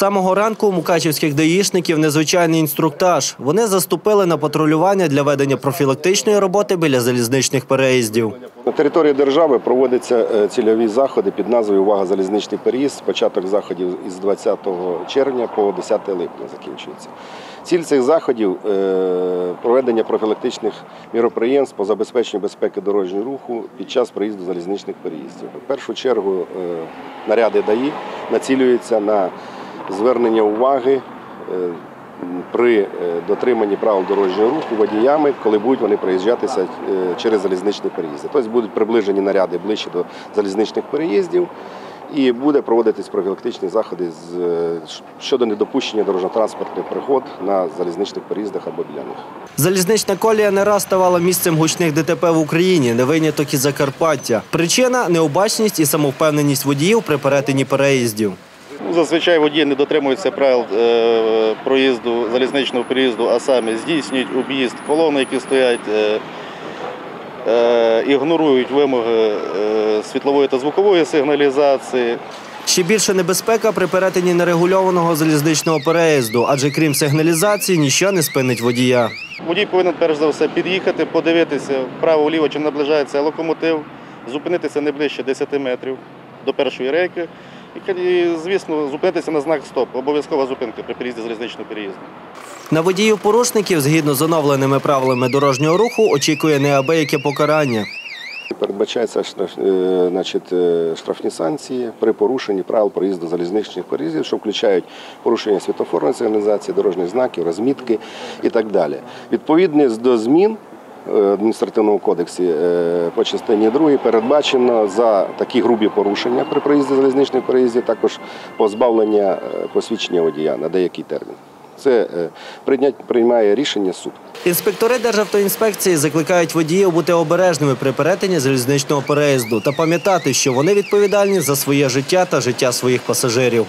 самого ранку у мукачівських даїшників незвичайний інструктаж. Вони заступили на патрулювання для ведення профілактичної роботи біля залізничних переїздів. На території держави проводяться е, цільові заходи під назвою Увага залізничний переїзд. Початок заходів із 20 червня по 10 липня закінчується. Ціль цих заходів е, проведення профілактичних міроприємств по забезпеченню безпеки дорожнього руху під час проїзду залізничних переїздів. В першу чергу е, наряди ДАІ націлюються на звернення уваги е, при е, дотриманні правил дорожнього руху водіями, коли будуть вони проїжджатися е, через залізничні переїзди. Тобто будуть приближені наряди ближче до залізничних переїздів. І буде проводитись профілактичні заходи щодо недопущення дорожньо-транспортних пригод на залізничних переїздах або біля них. Залізнична колія не раз ставала місцем гучних ДТП в Україні, не виняток і Закарпаття. Причина необачність і самовпевненість водіїв при перетині переїздів. Ну, Зазвичай водії не дотримуються правил е, проїзду, залізничного переїзду, а саме здійснюють об'їзд колон, які стоять, е, е, ігнорують вимоги світлової та звукової сигналізації. Ще більше небезпека при перетині нерегульованого залізничного переїзду, адже крім сигналізації, ніщо не спинить водія. Водій повинен перш за все під'їхати, подивитися вправо-вліво, чи наближається локомотив, зупинитися не ближче 10 метрів до першої рейки. І, звісно, зупинитися на знак стоп. Обов'язкова зупинка при переїзді залізничного переїзду. На водіїв порушників, згідно з оновленими правилами дорожнього руху, очікує неабияке покарання. Передбачається штраф- е, значить, е, штрафні санкції при порушенні правил проїзду залізничних переїздів, що включають порушення світофорної сигналізації, дорожніх знаків, розмітки і так далі. Відповідно до змін адміністративному кодексі е, по частині 2 передбачено за такі грубі порушення при проїзді залізничних переїздів, також позбавлення е, посвідчення водія на деякий термін. Це е, приймає рішення суд. Інспектори Державтоінспекції закликають водіїв бути обережними при перетині залізничного переїзду та пам'ятати, що вони відповідальні за своє життя та життя своїх пасажирів.